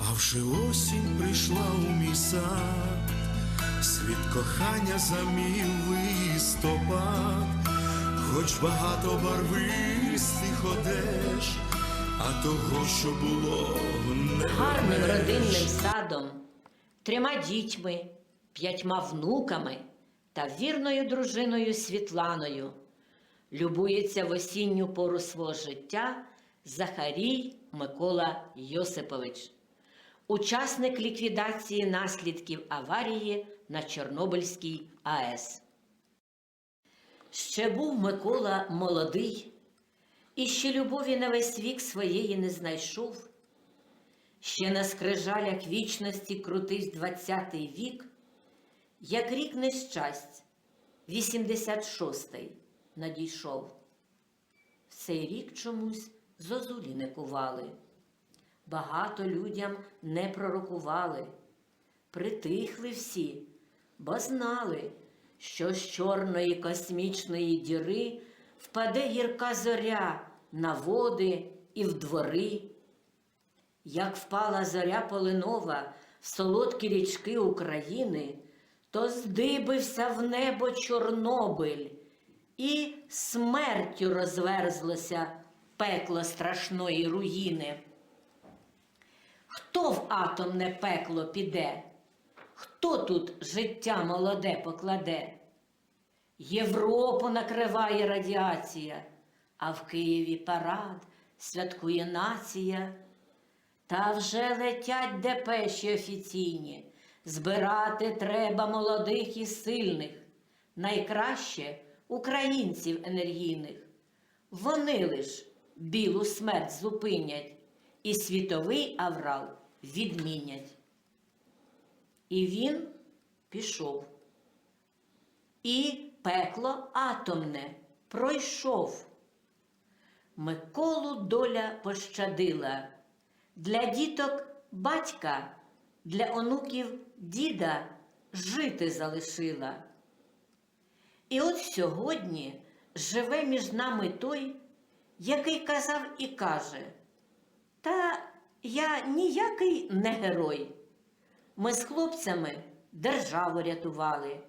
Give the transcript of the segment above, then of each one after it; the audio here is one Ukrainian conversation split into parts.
А вже осінь прийшла у мій сад, світ кохання замів листопад, хоч багато барвистих одеж, а того, що було не гарним вернеш. родинним садом, трьома дітьми, п'ятьма внуками та вірною дружиною Світланою любується в осінню пору свого життя Захарій Микола Йосипович, учасник ліквідації наслідків аварії на Чорнобильській АЕС. Ще був Микола молодий, і ще любові на весь вік своєї не знайшов. Ще на скрижалях вічності крутивсь двадцятий вік, як рік нещасть, 86-й надійшов. В цей рік чомусь зозулі не кували, багато людям не пророкували, притихли всі, бо знали, що з чорної космічної діри впаде гірка зоря на води і в двори. Як впала зоря полинова в солодкі річки України, то здибився в небо Чорнобиль, і смертю розверзлося пекло страшної руїни. Хто в атомне пекло піде? Хто тут життя молоде покладе? Європу накриває радіація, а в Києві парад святкує нація. Та вже летять депеші офіційні. Збирати треба молодих і сильних, найкраще українців енергійних. Вони лиш білу смерть зупинять і світовий аврал відмінять. І він пішов. І пекло атомне пройшов. Миколу доля пощадила. Для діток батька, для онуків діда жити залишила. І от сьогодні живе між нами той, який казав і каже, та я ніякий не герой. Ми з хлопцями державу рятували.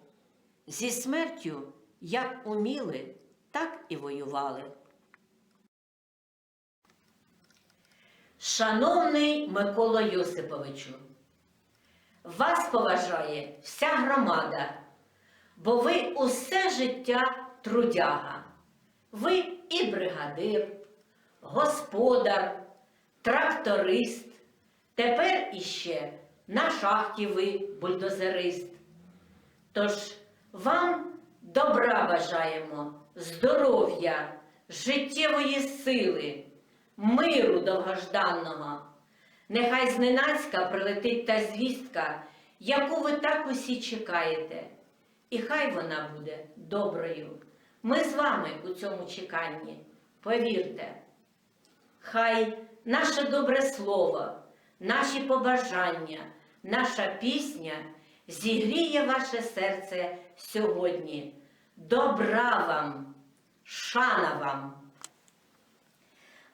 Зі смертю як уміли, так і воювали. Шановний Микола Йосиповичу, вас поважає вся громада, бо ви усе життя трудяга. Ви і бригадир, господар, тракторист, тепер іще на шахті ви бульдозерист. Тож вам добра бажаємо, здоров'я, життєвої сили, миру довгожданного. Нехай зненацька прилетить та звістка, яку ви так усі чекаєте. І хай вона буде доброю. Ми з вами у цьому чеканні, повірте. Хай наше добре слово, наші побажання, наша пісня зігріє ваше серце сьогодні. Добра вам, шана вам.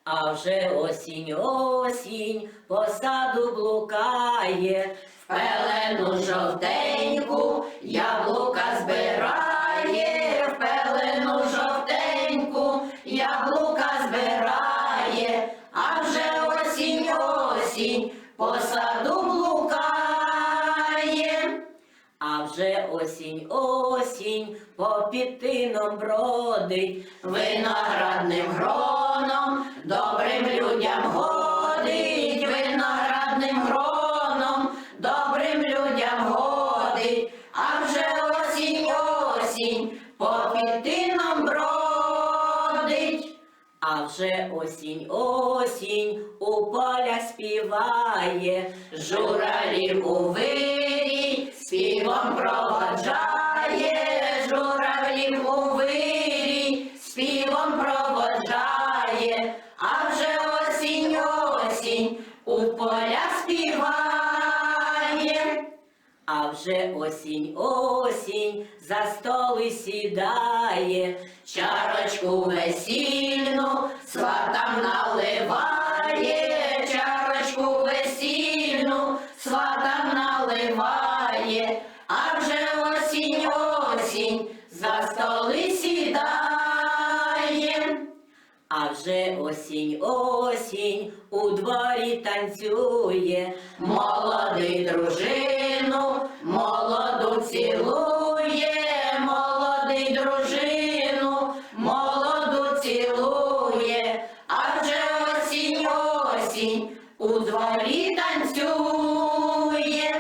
А вже осінь, осінь по саду блукає, в пелену жовтеньку яблука по саду блукає. А вже осінь, осінь по пітином бродить, виноградним гроном, А вже осінь, осінь у поля співає, журалів у вирій співом проводжає, журавлів у вирій осінь, осінь за столи сідає, чарочку весільну сватам наливає, чарочку весільну сватам наливає, а вже осінь, осінь за столи сідає, а вже осінь, осінь у дворі танцює, молодий дружин. У дворі танцює.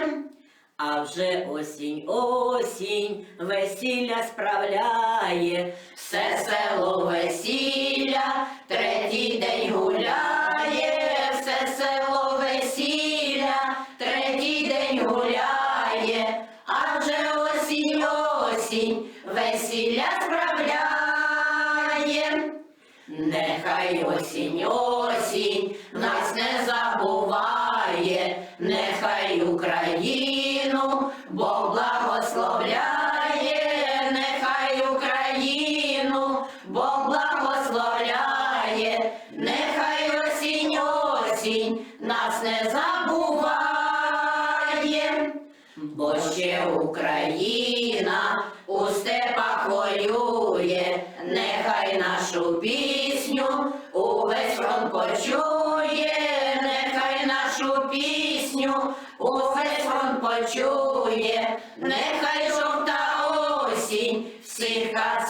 А вже осінь, осінь, весілля справляє, все село весілля, третій день гуляє, Нехай осінь, осінь нас не забуває, нехай Україну Бог благословляє, Sing a